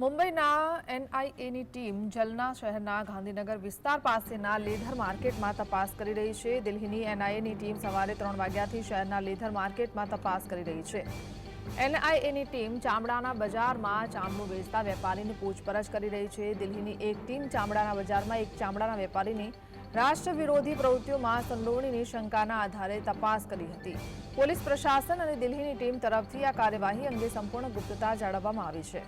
મુંબઈના એનઆઈએની ટીમ જલના શહેરના ગાંધીનગર વિસ્તાર પાસેના લેધર માર્કેટમાં તપાસ કરી રહી છે. દિલ્હીની એનઆઈએની ટીમ સવારે ત્રણ વાગ્યાથી શહેરના લેધર માર્કેટમાં તપાસ કરી રહી છે. એનઆઈએની ટીમ ચામડાના બજારમાં ચામડું વેચતા વેપારીની પૂછપરછ કરી રહી છે. દિલ્હીની એક ટીમ ચામડાના બજારમાં એક ચામડાના વેપારીની રાષ્ટ્ર વિરોધી પ્રવૃત્તિઓમાં સંડોવણીની શંકાના આધારે તપાસ કરી હતી. પોલીસ પ્રશાસન અને દિલ્હીની ટીમ તરફથી આ કાર્યવાહી અંગે સંપૂર્ણ ગુપ્તતા જાળવવામાં આવી છે.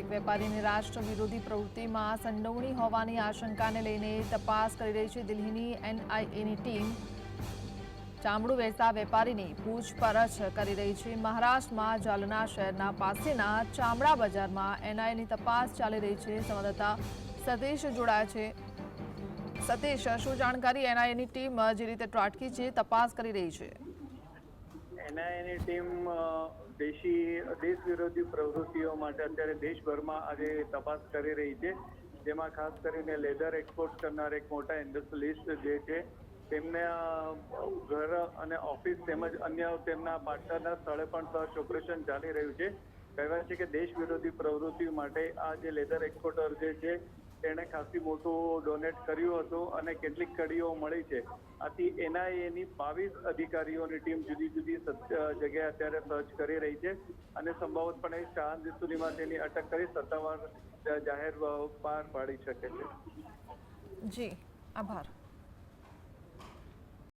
એક વેપારીની રાષ્ટ્ર વિરોધી પ્રવૃત્તિમાં સંડોવણી હોવાની આશંકાને લઈને તપાસ કરી રહી છે દિલ્હીની એનઆઈએની ટીમ. ચામડું વેચતા વેપારીની પૂછપરછ કરી રહી છે. મહારાષ્ટ્રમાં જાલના શહેરના પાસેના ચામડા બજારમાં એનઆઈએની તપાસ ચાલી રહી છે. સંવાદદાતા સતીશ જોડાયા છે. સતીશ, શું જાણકારી? એનઆઈએની ટીમ જે રીતે ત્રાટકી છે, તપાસ કરી રહી છે. એનઆઈએની ટીમ દેશી, દેશ વિરોધી પ્રવૃત્તિઓ માટે અત્યારે દેશભરમાં આજે તપાસ કરી રહી છે. જેમાં ખાસ કરીને લેધર એક્સપોર્ટ કરનાર એક મોટા ઇન્ડસ્ટ્રીલિસ્ટ જે છે, તેમના ઘર અને ઓફિસ તેમજ અન્ય તેમના પાર્ટનરના સ્થળે પણ સર્ચ ઓપરેશન ચાલી રહ્યું છે. કહેવાય છે કે દેશ વિરોધી પ્રવૃત્તિ માટે આ જે લેધર એક્સપોર્ટર જે છે તેણે ખાસી મોટું ડોનેટ કર્યું હતું અને કેટલીક કડીઓ મળી છે. આથી એનઆઈએની બાવીસ અધિકારીઓની ટીમ જુદી જુદી જગ્યાએ અત્યારે સર્ચ કરી રહી છે અને સંભવતપણે ચાર સુધીમાં તેની અટક કરી સત્તાવાર જાહેર પાર પાડી શકે છે. જી, આભાર.